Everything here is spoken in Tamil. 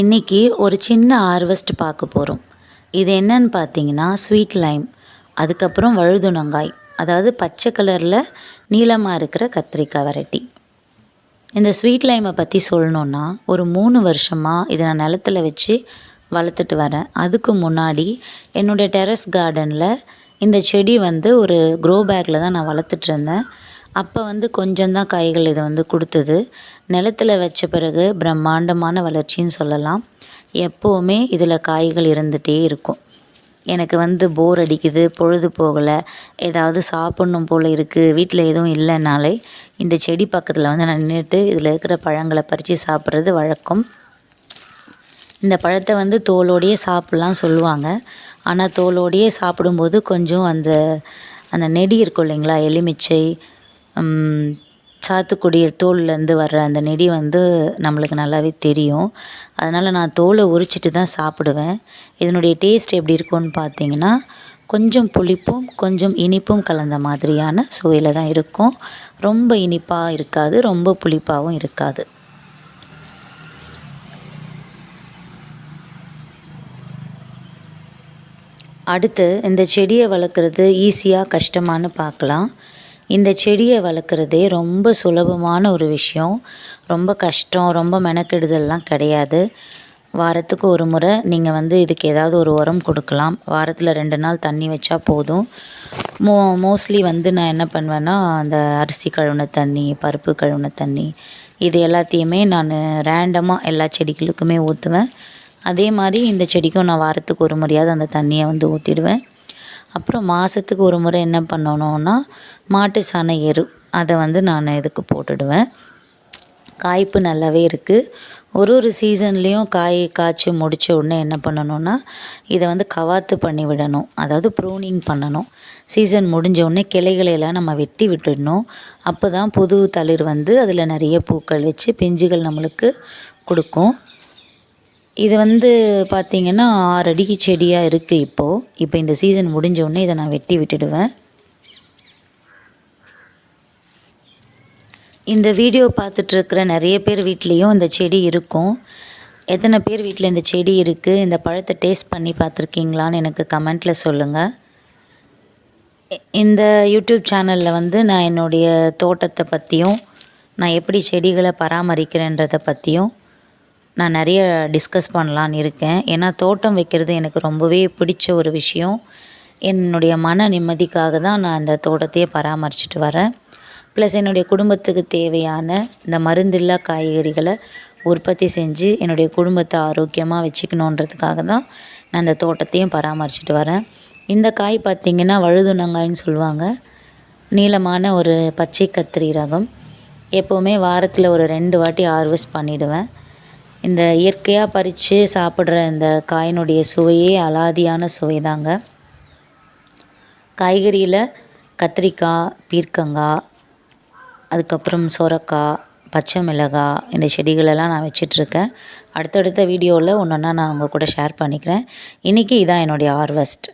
இன்றைக்கி ஒரு சின்ன ஹார்வெஸ்ட் பார்க்க போகிறோம் இது என்னன்னு பார்த்தீங்கன்னா ஸ்வீட் லைம் அதுக்கப்புறம் வழுதுணங்காய். அதாவது பச்சை கலரில் நீளமாக இருக்கிற கத்திரிக்காய் வெரைட்டி. இந்த ஸ்வீட் லைமை பற்றி சொல்லணுன்னா ஒரு மூணு வருஷமாக இதை நான் நிலத்துல வச்சு வளர்த்துட்டு வரேன். அதுக்கு முன்னாடி என்னுடைய டெரஸ் கார்டனில் இந்த செடி வந்து ஒரு க்ரோ பேக்கில் தான் நான் வளர்த்துட்டு இருந்தேன். அப்போ வந்து கொஞ்சம் தான் காய்கள் இதை வந்து கொடுத்தது. நிலத்துல வச்ச பிறகு பிரம்மாண்டமான வளர்ச்சின்னு சொல்லலாம். எப்போவுமே இதில் காய்கள் இருந்துகிட்டே இருக்கும். எனக்கு வந்து போர் அடிக்குது பொழுது போகலை ஏதாவது சாப்பிட்ணும் போல் இருக்குது வீட்டில் எதுவும் இல்லைனாலே இந்த செடி பக்கத்தில் வந்து நான் நின்றுட்டு இதில் இருக்கிற பழங்களை பறித்து சாப்பிட்றது வழக்கம். இந்த பழத்தை வந்து தோலோடையே சாப்பிட்லாம் சொல்லுவாங்க. ஆனால் தோலோடையே சாப்பிடும்போது கொஞ்சம் அந்த அந்த நெடி இருக்கும் இல்லைங்களா எலுமிச்சை சாத்துக்குடி தோல்லேருந்து வர்ற அந்த நெடி வந்து நம்மளுக்கு நல்லாவே தெரியும். அதனால் நான் தோலை உரிச்சிட்டு தான் சாப்பிடுவேன். இதனுடைய டேஸ்ட் எப்படி இருக்கும்னு பார்த்தீங்கன்னா கொஞ்சம் புளிப்பும் கொஞ்சம் இனிப்பும் கலந்த மாதிரியான சுவையில் தான் இருக்கும். ரொம்ப இனிப்பாக இருக்காது ரொம்ப புளிப்பாகவும் இருக்காது. அடுத்து இந்த செடியை வளர்க்குறது ஈஸியாக கஷ்டமான்னு பார்க்கலாம். இந்த செடியை வளர்க்குறதே ரொம்ப சுலபமான ஒரு விஷயம். ரொம்ப கஷ்டம் ரொம்ப மெனக்கெடுதல்லாம் கிடையாது. வாரத்துக்கு ஒரு முறை நீங்கள் வந்து இதுக்கு ஏதாவது ஒரு உரம் கொடுக்கலாம். வாரத்தில் ரெண்டு நாள் தண்ணி வச்சா போதும். மோ மோஸ்ட்லி வந்து நான் என்ன பண்ணுவேன்னா அந்த அரிசி கழுவுன தண்ணி பருப்பு கழுவுன தண்ணி இது எல்லாத்தையுமே நான் ரேண்டமாக எல்லா செடிகளுக்குமே ஊற்றுவேன் அதே மாதிரி இந்த செடிக்கும் நான் வாரத்துக்கு ஒரு முறையாவது அந்த தண்ணியை வந்து ஊற்றிடுவேன் அப்புறம் மாதத்துக்கு ஒரு முறை என்ன பண்ணணும்னா மாட்டு சாண எரு. அதை வந்து நான் இதுக்கு போட்டுடுவேன். காய்ப்பு நல்லாவே இருக்குது ஒரு ஒரு சீசன்லேயும் காய் காய்ச்சி முடித்த உடனே என்ன பண்ணணும்னா இதை வந்து கவாத்து பண்ணி விடணும். அதாவது ப்ரூனிங் பண்ணணும். சீசன் முடிஞ்ச உடனே கிளைகளை எல்லாம் நம்ம வெட்டி விட்டுடணும். அப்போ தான் புது தளிர் வந்து அதில் நிறைய பூக்கள் வச்சு பிஞ்சுகள் நம்மளுக்கு கொடுக்கும். இது வந்து பார்த்திங்கன்னா ஆறு அடிக்கு செடியாக இருக்குது இப்போது இப்போ இந்த சீசன் முடிஞ்ச உடனே இதை நான் வெட்டி விட்டுடுவேன். இந்த வீடியோ பார்த்துட்ருக்கிற நிறைய பேர் வீட்லேயும் இந்த செடி இருக்கும். எத்தனை பேர் வீட்டில் இந்த செடி இருக்குது இந்த பழத்தை டேஸ்ட் பண்ணி பார்த்துருக்கீங்களான்னு எனக்கு கமெண்ட்டில் சொல்லுங்கள் இந்த யூடியூப் சேனலில் வந்து நான் என்னுடைய தோட்டத்தை பற்றியும் நான் எப்படி செடிகளை பராமரிக்கிறேன்றதை பற்றியும் நான் நிறைய டிஸ்கஸ் பண்ணலான்னு இருக்கேன். ஏன்னா தோட்டம் வைக்கிறது எனக்கு ரொம்பவே பிடிச்ச ஒரு விஷயம். என்னுடைய மன நிம்மதிக்காக தான் நான் இந்த தோட்டத்தையே பராமரிச்சுட்டு வரேன். ப்ளஸ் என்னுடைய குடும்பத்துக்கு தேவையான இந்த மருந்தில்லா காய்கறிகளை உற்பத்தி செஞ்சு என்னுடைய குடும்பத்தை ஆரோக்கியமாக வச்சுக்கணுன்றதுக்காக தான் நான் இந்த தோட்டத்தையும் பராமரிச்சுட்டு வரேன். இந்த காய் பார்த்திங்கன்னா வழுதுணங்காய்ன்னு சொல்லுவாங்க. நீளமான ஒரு பச்சை கத்திரி ரகம். எப்போவுமே வாரத்தில் ஒரு ரெண்டு வாட்டி ஹார்வெஸ்ட் பண்ணிவிடுவேன் இந்த இயற்கையாக பறித்து சாப்பிட்ற இந்த காயினுடைய சுவையே அலாதியான சுவை தாங்க காய்கறியில் கத்திரிக்காய் பீர்க்கங்காய் அதுக்கப்புறம் சொரக்காய் பச்சை மிளகாய் இந்த செடிகளெல்லாம் நான் வச்சிட்ருக்கேன். அடுத்தடுத்த வீடியோவில் ஒன்று ஒன்றா நான் உங்கள் கூட ஷேர் பண்ணிக்கிறேன். இன்றைக்கி இதான் என்னுடைய ஹார்வெஸ்ட்.